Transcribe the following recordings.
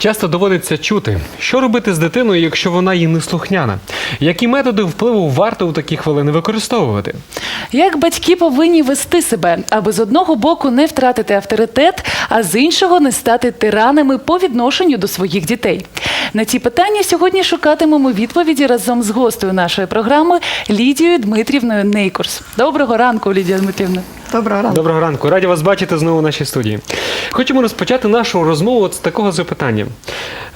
Часто доводиться чути, що робити з дитиною, якщо вона їй неслухняна. Які методи впливу варто у такі хвилини використовувати? Як батьки повинні вести себе, аби з одного боку не втратити авторитет, а з іншого не стати тиранами по відношенню до своїх дітей? На ці питання сьогодні шукатимемо відповіді разом з гостею нашої програми Лідією Дмитрівною Нейкурс. Доброго ранку, Лідія Дмитрівна. Доброго ранку. Доброго ранку, раді вас бачити знову в нашій студії. Хочемо розпочати нашу розмову з такого запитання.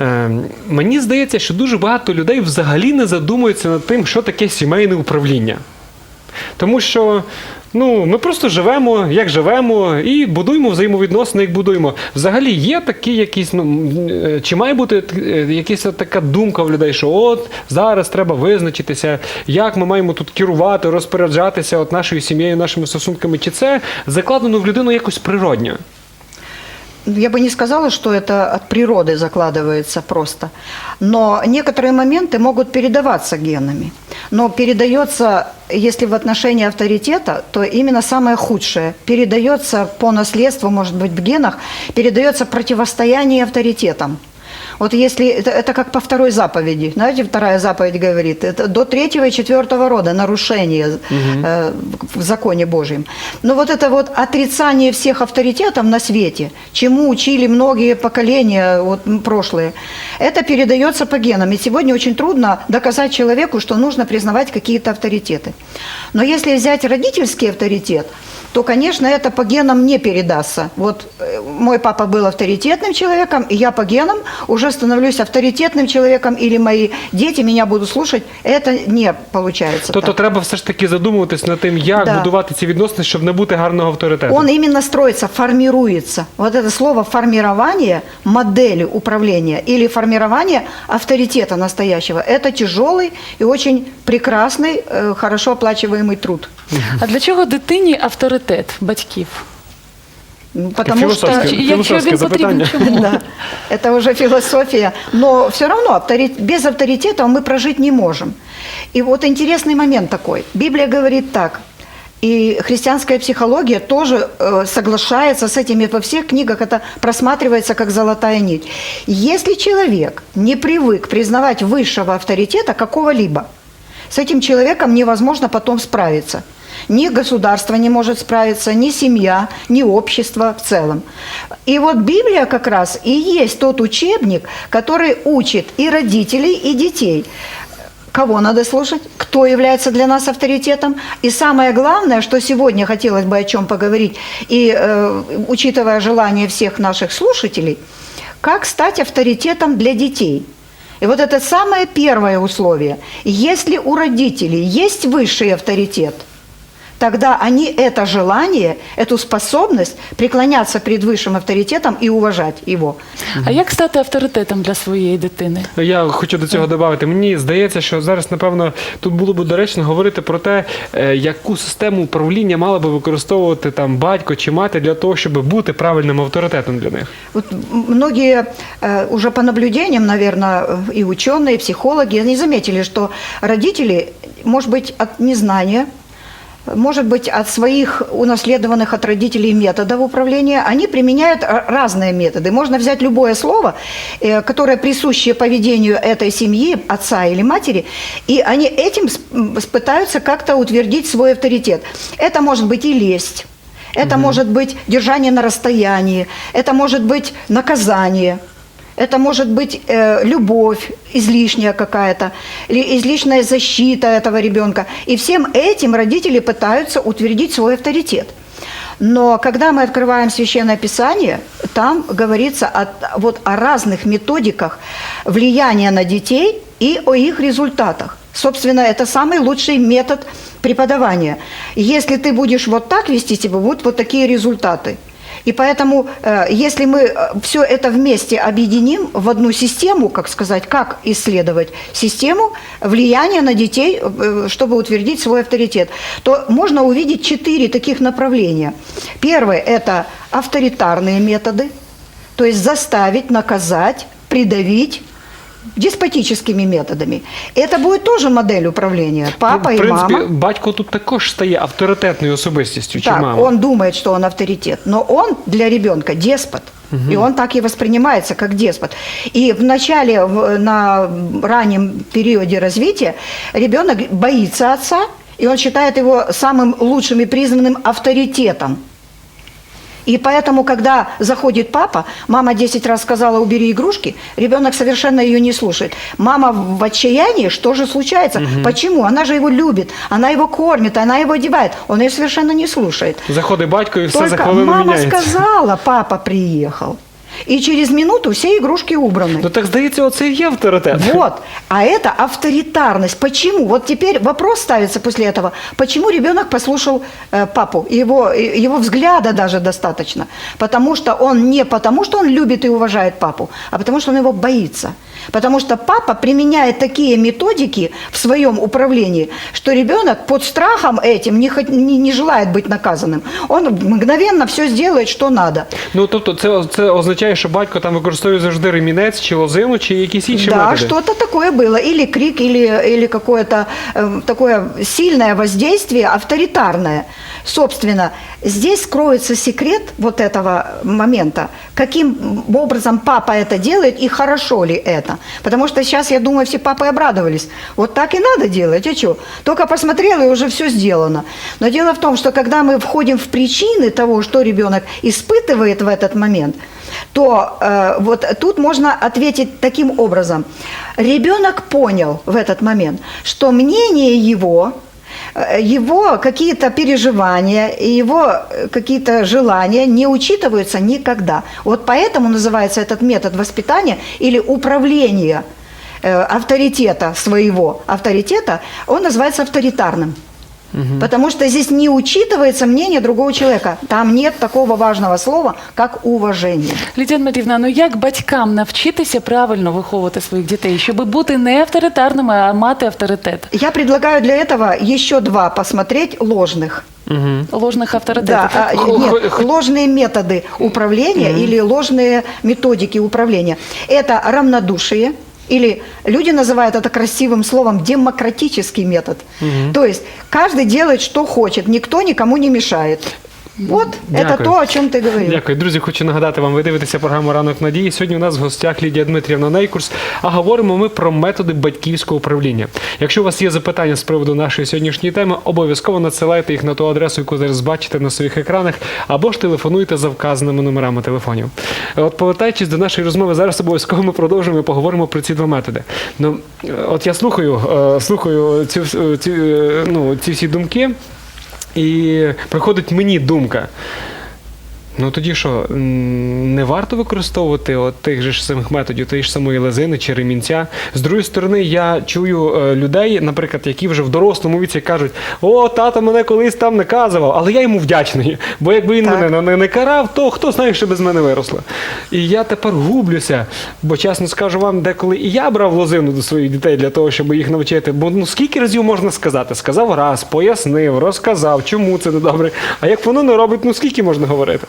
Е, мені здається, що дуже багато людей взагалі не задумуються над тим, що таке сімейне управління. Тому що ну, ми просто живемо, як живемо, і будуємо взаємовідносини, як будуємо. Взагалі є такі якісь, ну, е, чи має бути е, якась така думка в людей, що от зараз треба визначитися, як ми маємо тут керувати, розпоряджатися от нашою сім'єю, нашими стосунками, чи це закладено в людину якось природньо? Я бы не сказала, что это от природы закладывается просто. Но некоторые моменты могут передаваться генами. Но передается, если в отношении авторитета, то именно самое худшее. Передается по наследству, может быть, в генах, передается противостояние авторитетам. Вот если это, это как по второй заповеди, знаете, вторая заповедь говорит, это до третьего и четвертого рода нарушение э, в законе Божьем. Но вот это вот отрицание всех авторитетов на свете, чему учили многие поколения вот, прошлые, это передается по генам. И сегодня очень трудно доказать человеку, что нужно признавать какие-то авторитеты. Но если взять родительский авторитет, то, конечно, это по генам не передастся. Вот э, мой папа был авторитетным человеком, и я по генам уже становлюсь авторитетным человеком, или мои дети меня будут слушать. Это не получается. Тобто так. треба все ж таки задумуватись над тим, як Да. будувати ці відносини, щоб не бути гарного авторитету. Он именно строится, формируется. Вот это слово формирование модели управления или формирование авторитета настоящего. Это тяжелый и очень прекрасный, э, хорошо оплачиваемый труд. А для чого дитині авторитет батьків? Ну, Потому что... Философское. Чи- Якщо філософське він потрібен, запитання. чому? Да, это уже философия. Но все равно авторит- без авторитета мы прожить не можем. И вот интересный момент такой. Библия говорит так, и христианская психология тоже э, соглашается с этим, и во всех книгах это просматривается как золотая нить. Если человек не привык признавать высшего авторитета какого-либо, с этим человеком невозможно потом справиться. ни государство не может справиться, ни семья, ни общество в целом. И вот Библия как раз и есть тот учебник, который учит и родителей, и детей. Кого надо слушать, кто является для нас авторитетом. И самое главное, что сегодня хотелось бы о чем поговорить, и э, учитывая желание всех наших слушателей, как стать авторитетом для детей. И вот это самое первое условие. Если у родителей есть высший авторитет, тогда они это желание, эту способность преклоняться перед высшим авторитетом и уважать его. А як стати авторитетом для своєї дитини? Я хочу до цього додати. Мені здається, що зараз, напевно, тут було б доречно говорити про те, е, яку систему управління мала би використовувати там батько чи мати для того, щоб бути правильним авторитетом для них. Вот м- многие э, уже по наблюдениям, наверное, э, и ученые, и психологи, они заметили, что родители, может быть, от незнания, может быть, от своих унаследованных от родителей методов управления, они применяют разные методы. Можно взять любое слово, э, которое присуще поведению этой семьи, отца или матери, и они этим пытаются как-то утвердить свой авторитет. Это может быть и лесть, это может быть держание на расстоянии, это может быть наказание, это может быть э, любовь излишняя какая-то, или излишняя защита этого ребенка. И всем этим родители пытаются утвердить свой авторитет. Но когда мы открываем Священное Писание, там говорится о, вот о разных методиках влияния на детей и о их результатах. Собственно, это самый лучший метод преподавания. Если ты будешь вот так вести себя, будут вот такие результаты. И поэтому, э, если мы все это вместе объединим в одну систему, как сказать, как исследовать систему влияния на детей, э, чтобы утвердить свой авторитет, то можно увидеть четыре таких направления. Первое – это авторитарные методы, то есть заставить, наказать, придавить, деспотическими методами. Это будет тоже модель управления. Папа Ну, в и принципі, мама. батько тут також стає авторитетною особистістю, чи Так, мама. он думает, что он авторитет, но он для ребенка деспот. И он так и воспринимается, как деспот. И в начале, в- на раннем периоде развития, ребенок боится отца, и он считает его самым лучшим и признанным авторитетом. И поэтому, когда заходит папа, мама 10 раз сказала «убери игрушки», ребенок совершенно ее не слушает. Мама в отчаянии, что же случается? Почему? Она же его любит, она его кормит, она его одевает. Он ее совершенно не слушает. Заходить батько і все за Только хвилину мама міняється. сказала, папа приехал. И через минуту все игрушки убраны. Ну так здається, оце і є авторитет. Вот. А это авторитарность. Почему? Вот теперь вопрос ставится после этого. Почему ребенок послушал э, папу? Его, э, его взгляда даже достаточно. Потому что он не потому, что он любит и уважает папу, а потому что он его боится. Потому что папа применяет такие методики в своем управлении, что ребенок под страхом этим не, хот- не, не желает быть наказанным. Он мгновенно все сделает, что надо. Ну тобто, це, це означає, що батько там використовує завжди ремінець чи лозину, чи якісь інші Да, методи. что-то такое было. Или крик, или, или какое-то э, такое сильное воздействие, авторитарное. Собственно, здесь кроется секрет вот этого момента, каким образом папа это делает и хорошо ли это. Потому что сейчас, я думаю, все папы обрадовались. Вот так и надо делать, а что? Только посмотрел, и уже все сделано. Но дело в том, что когда мы входим в причины того, что ребенок испытывает в этот момент, то э, вот тут можно ответить таким образом. Ребенок понял в этот момент, что мнение его, его какие-то переживания, и его э, какие-то желания не учитываются никогда. Вот поэтому называется этот метод воспитания или управления э, авторитета своего авторитета, он называется авторитарным. Потому что здесь не учитывается мнение другого человека. Там нет такого важного слова, как уважение. Лідія Дмитрівна, ну як батькам навчитися правильно виховувати своїх дітей, щоб бути не авторитарними, а мати авторитет? Я предлагаю для этого еще два посмотреть ложных. Ложних авторитетів. Да, так? а, Хо- нет, хо- ложные методы управления или ложные методики управления. Это равнодушие, или люди называют это красивым словом демократический метод. То есть каждый делает, что хочет, никто никому не мешает. Это Дякую. то, о чем ты говорил. Дякую, друзі. Хочу нагадати вам, ви дивитеся програму Ранок надії. Сьогодні у нас в гостях Лідія Дмитрівна Нейкурс. А говоримо ми про методи батьківського управління. Якщо у вас є запитання з приводу нашої сьогоднішньої теми, обов'язково надсилайте їх на ту адресу, яку зараз бачите на своїх екранах, або ж телефонуйте за вказаними номерами телефонів. От повертаючись до нашої розмови, зараз обов'язково ми продовжуємо і поговоримо про ці два методи. Ну, е, от я слухаю, е, слухаю ці, е, ну, ці всі думки. І приходить мені думка. Ну тоді що, не варто використовувати от тих же ж самих методів, тієї ж самої лезини чи ремінця. З другої сторони, я чую е, людей, наприклад, які вже в дорослому віці кажуть: о, тато мене колись там наказував, але я йому вдячний. Бо якби він Так. мене не, не карав, то хто знає, що без мене виросло. І я тепер гублюся, бо чесно скажу вам, деколи і я брав лозину до своїх дітей для того, щоб їх навчити. Бо ну скільки разів можна сказати? Сказав раз, пояснив, розказав, чому це не добре. А як воно не робить, ну скільки можна говорити?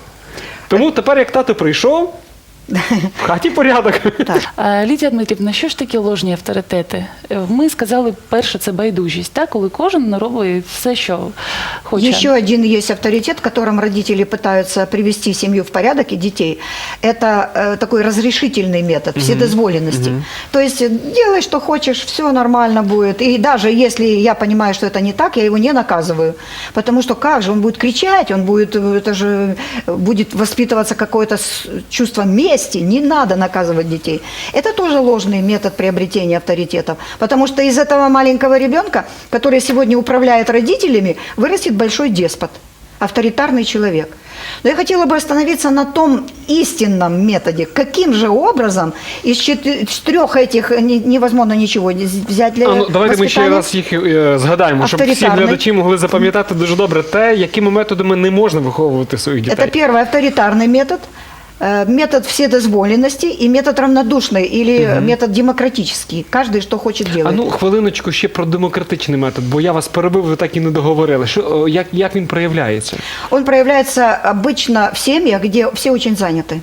Тому тепер, як тато прийшов, в хаті порядок. А, Лідія Дмитрівна, що ж такі ложні авторитети? Е, Ми сказали, перше, це байдужість, так? коли кожен робить все, що хоче. Еще один есть авторитет, которым родители пытаются привести семью в порядок и детей. Это э, такой разрешительный метод вседозволенности. То есть э, делай, что хочешь, все нормально будет. И даже если я понимаю, что это не так, я его не наказываю. Потому что как же, он будет кричать, он будет, э, это же э, будет воспитываться какое-то с- чувство мести. Не надо наказывать детей. Это тоже ложный метод приобретения авторитетов. Потому что из этого маленького ребенка, который сегодня управляет родителями, вырастет большой деспот, авторитарный человек. Но я хотела бы остановиться на том истинном методе. Каким же образом из, четы- из трех этих не- невозможно ничего взять для А, ну, давайте ми ще воспитания? раз їх е, згадаємо, щоб всі Авторитарний. глядачі могли запам'ятати дуже добре те, якими методами не можна виховувати своїх дітей. Это первый авторитарный метод, э, метод вседозволенности и метод равнодушный или метод демократический. Каждый что хочет А делать. ну хвилиночку ще про демократичний метод, бо я вас перебив, ви так і не договорили. Що о, як, як він проявляється? Он проявляется обычно в семьях, где все очень заняты.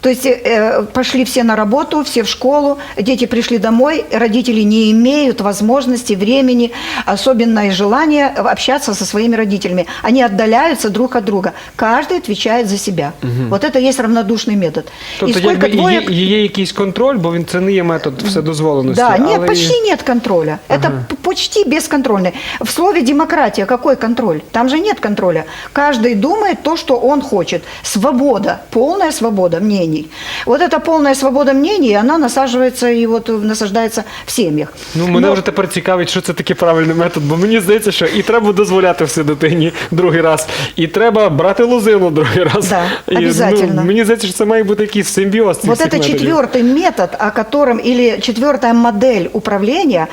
То есть э, пошли все на работу, все в школу, дети пришли домой, родители не имеют возможности, времени, особенно и желания общаться со своими родителями. Они отдаляются друг от друга. Каждый отвечает за себя. Вот это есть равнодушный метод. Тобто, и сколько якби і є, і є якийсь контроль, бо він це не є метод вседозволеності. Да, нет, але почти і- нет контроля. Это п- почти бесконтрольный. В слове демократия какой контроль? Там же нет контроля. Каждый думает то, что он хочет. Свобода, полная свобода мнений. Вот эта полная свобода мнений, она насаживается и вот насаждается в семьях. Ну, мене Но- вже тепер цікавить, що це такий правильний метод, бо мені здається, що і треба дозволяти все дитині другий раз, і треба брати лозину другий раз. Да, і, обязательно. Ну, мені здається, що це має бути якийсь симбіоз цих Вот всіх это методів. четвертый метод, о котором, или четвертая модель управления,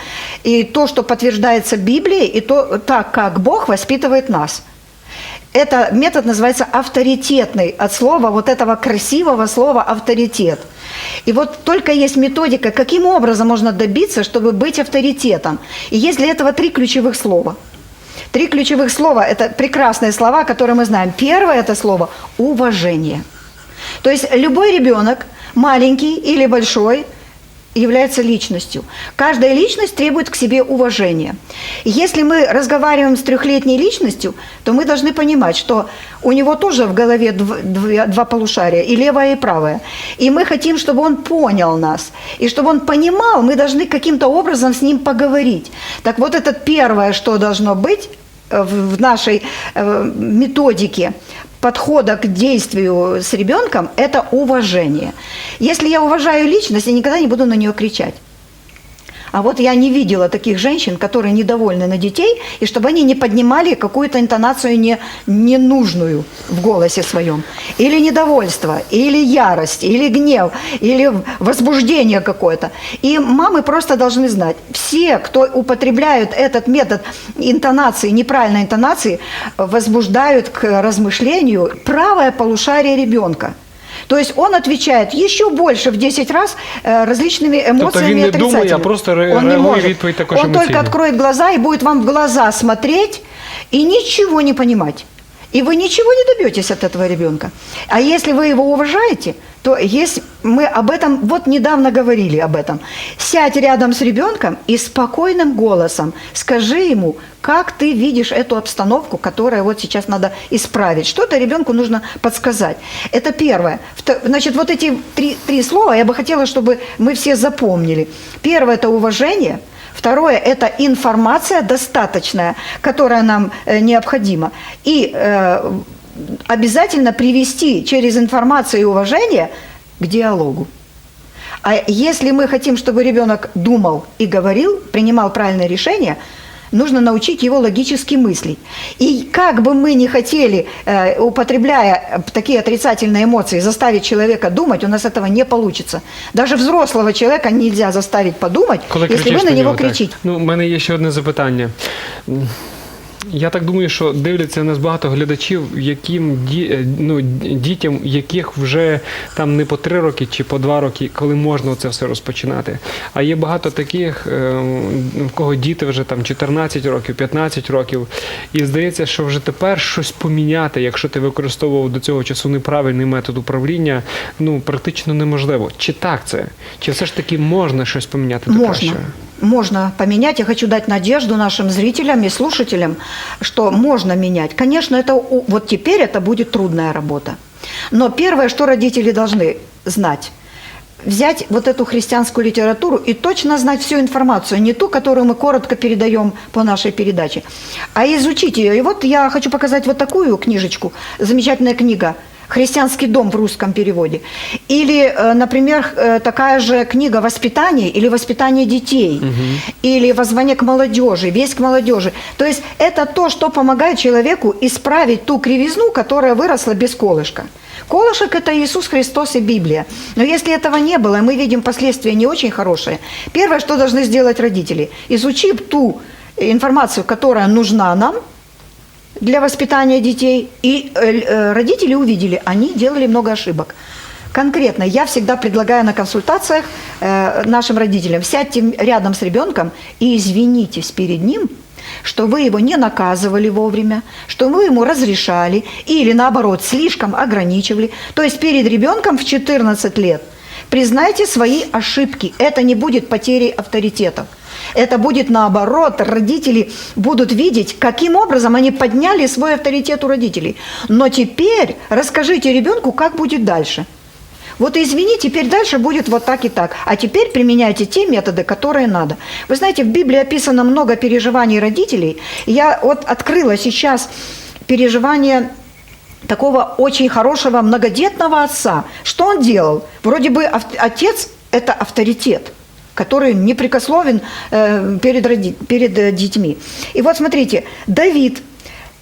и то, что подтверждается Библией, и то, так как Бог воспитывает нас. Это метод называется авторитетный, от слова, вот этого красивого слова авторитет. И вот только есть методика, каким образом можно добиться, чтобы быть авторитетом. И есть для этого три ключевых слова. Три ключевых слова – это прекрасные слова, которые мы знаем. Первое – это слово «уважение». То есть любой ребенок, маленький или большой, является личностью. Каждая личность требует к себе уважения. И если мы разговариваем с трехлетней личностью, то мы должны понимать, что у него тоже в голове дв- дв- два полушария, и левое, и правое. И мы хотим, чтобы он понял нас. И чтобы он понимал, мы должны каким-то образом с ним поговорить. Так вот это первое, что должно быть э, в в нашей э, методике подхода к действию с ребенком – это уважение. Если я уважаю личность, я никогда не буду на нее кричать. А вот я не видела таких женщин, которые недовольны на детей, и чтобы они не поднимали какую-то интонацию не, ненужную в голосе своем. Или недовольство, или ярость, или гнев, или возбуждение какое-то. И мамы просто должны знать, все, кто употребляют этот метод интонации, неправильной интонации, возбуждают к размышлению правое полушарие ребенка. То есть он отвечает еще больше в 10 раз э, различными эмоциями він не думає, а отрицательными. просто ре- Он не реагує может. відповідь також Он только емоційно. откроет глаза и будет вам в глаза смотреть и ничего не понимать. И вы ничего не добьетесь от этого ребенка. А если вы его уважаете, то есть мы об этом вот недавно говорили об этом. Сядь рядом с ребенком и спокойным голосом скажи ему, как ты видишь эту обстановку, которая вот сейчас надо исправить. Что-то ребенку нужно подсказать. Это первое. Значит, вот эти три, три слова я бы хотела, чтобы мы все запомнили. Первое – это уважение. Второе – это информация достаточная, которая нам э, необходима. И э, обязательно привести через информацию и уважение к диалогу. А если мы хотим, чтобы ребенок думал и говорил, принимал правильное решение, нужно научить его логически мыслить. И как бы мы ни хотели, э, употребляя такие отрицательные эмоции, заставить человека думать, у нас этого не получится. Даже взрослого человека нельзя заставить подумать, Коли если вы на него кричите. Ну, у мене є ще одне запитання. Я так думаю, що дивляться нас багато глядачів, яким ді, е, ну, дітям, яких вже там не по три роки чи по два роки, коли можна це все розпочинати. А є багато таких, е, в кого діти вже там 14 років, 15 років. І здається, що вже тепер щось поміняти, якщо ти використовував до цього часу неправильний метод управління, ну практично неможливо. Чи так це? Чи все ж таки можна щось поміняти до Можно. кращого? Можно поменять. Я хочу дать надежду нашим зрителям и слушателям, что можно менять. Конечно, это вот теперь это будет трудная работа. Но первое, что родители должны знать, взять вот эту христианскую литературу и точно знать всю информацию, не ту, которую мы коротко передаем по нашей передаче, а изучить ее. И вот я хочу показать вот такую книжечку, замечательная книга «Христианский дом» в русском переводе. Или, э, например, э, такая же книга «Воспитание» или «Воспитание детей», или «Воззвание к молодежи», «Весть к молодежи». То есть это то, что помогает человеку исправить ту кривизну, которая выросла без колышка. Колышек – это Иисус Христос и Библия. Но если этого не было, мы видим последствия не очень хорошие, первое, что должны сделать родители, изучив ту информацию, которая нужна нам для воспитания детей, и э, э, родители увидели, они делали много ошибок. Конкретно я всегда предлагаю на консультациях э, нашим родителям, сядьте рядом с ребенком и извинитесь перед ним что вы его не наказывали вовремя, что вы ему разрешали или наоборот слишком ограничивали. То есть перед ребенком в 14 лет признайте свои ошибки. Это не будет потерей авторитетов. Это будет наоборот, родители будут видеть, каким образом они подняли свой авторитет у родителей. Но теперь расскажите ребенку, как будет дальше. Вот извини, теперь дальше будет вот так и так. А теперь применяйте те методы, которые надо. Вы знаете, в Библии описано много переживаний родителей. Я вот открыла сейчас переживания такого очень хорошего многодетного отца. Что он делал? Вроде бы отец – это авторитет который непрекословен э, перед, перед э, детьми. И вот смотрите, Давид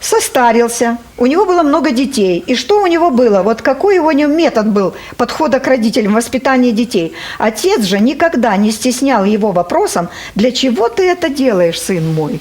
состарился, у него было много детей. И что у него было? Вот какой его метод был подхода к родителям, воспитания детей? Отец же никогда не стеснял его вопросом, для чего ты это делаешь, сын мой?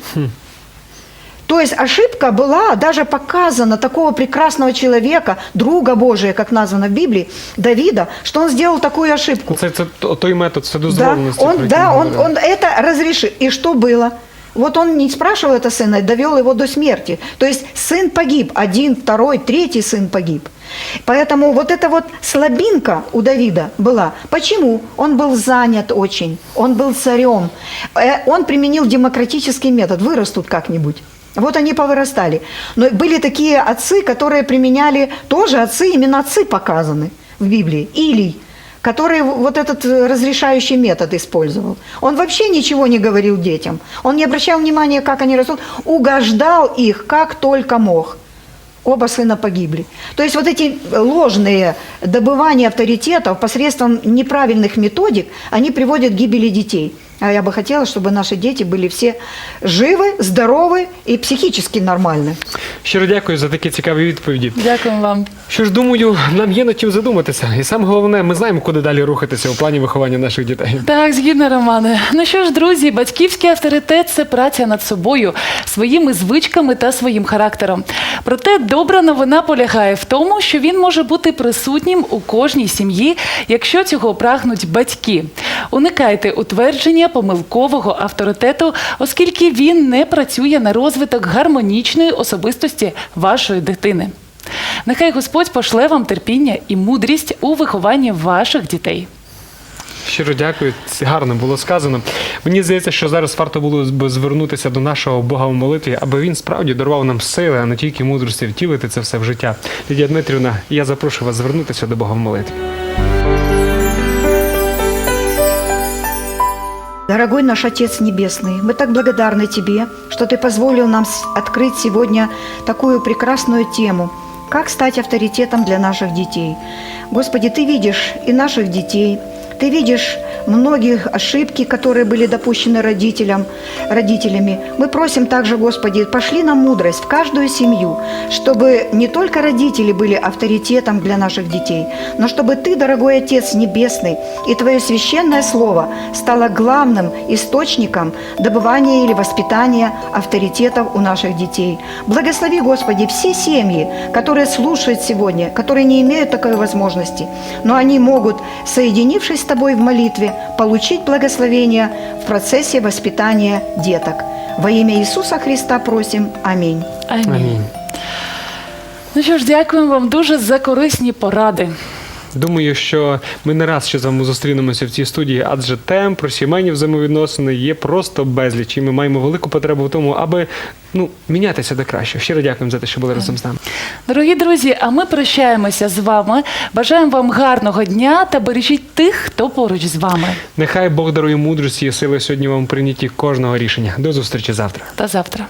То есть ошибка была даже показана такого прекрасного человека, друга Божия, как названо в Библии, Давида, что он сделал такую ошибку. Це, це то- той метод Да, вседозволеності. про он, да, он, он это разрешил. И что было? Вот он не спрашивал это сына, довел его до смерти. То есть сын погиб, один, второй, третий сын погиб. Поэтому вот эта вот слабинка у Давида была. Почему? Он был занят очень, он был царем. Э, Он применил демократический метод, вырастут как-нибудь. Вот они повырастали. Но были такие отцы, которые применяли, тоже отцы, именно отцы показаны в Библии. Илий, который вот этот э, разрешающий метод использовал. Он вообще ничего не говорил детям. Он не обращал внимания, как они растут, угождал их как только мог. Оба сына погибли. То есть вот эти ложные добывания авторитетов посредством неправильных методик, они приводят к гибели детей. А я бы хотела, чтобы наши дети были все живы, здоровы и психически нормальны. Щиро дякую за такі цікаві відповіді. Дякуємо вам. Що ж, думаю, нам є над чим задуматися. І саме головне, ми знаємо, куди далі рухатися у плані виховання наших дітей. Так, згідно Романе. Ну що ж, друзі, батьківський авторитет це праця над собою, своїми звичками та своїм характером. Проте добра новина полягає в тому, що він може бути присутнім у кожній сім'ї, якщо цього прагнуть батьки. Уникайте утвердження помилкового авторитету, оскільки він не працює на розвиток гармонічної особистості вашої дитини. Нехай Господь пошле вам терпіння і мудрість у вихованні ваших дітей. Щиро дякую, це гарно було сказано. Мені здається, що зараз варто було б звернутися до нашого Бога в молитві, аби він справді дарував нам сили, а не тільки мудрості втілити це все в життя. Лідія Дмитрівна, я запрошую вас звернутися до Бога в молитві. Дорогой наш Отец Небесный, мы так благодарны Тебе, что Ты позволил нам открыть сегодня такую прекрасную тему – как стать авторитетом для наших детей. Господи, Ты видишь и наших детей, Ты видишь многих ошибки, которые были допущены родителям, родителями. Мы просим также, Господи, пошли нам мудрость в каждую семью, чтобы не только родители были авторитетом для наших детей, но чтобы Ты, дорогой Отец Небесный, и Твое священное Слово стало главным источником добывания или воспитания авторитетов у наших детей. Благослови, Господи, все семьи, которые слушают сегодня, которые не имеют такой возможности, но они могут, соединившись с Тобой в молитве, получить благословение в процессе воспитания деток. Во имя Иисуса Христа просим. Аминь. Амінь. Амінь. Ну що ж, дякуємо вам дуже за корисні поради. Думаю, що ми не раз ще з вами зустрінемося в цій студії, адже тем про сімейні взаємовідносини є просто безліч, і ми маємо велику потребу в тому, аби ну мінятися до кращого. Щиро дякуємо за те, що були разом з нами. Дорогі друзі, а ми прощаємося з вами. Бажаємо вам гарного дня та бережіть тих, хто поруч з вами. Нехай Бог дарує мудрості і сили сьогодні вам у прийнятті кожного рішення. До зустрічі завтра. Та завтра.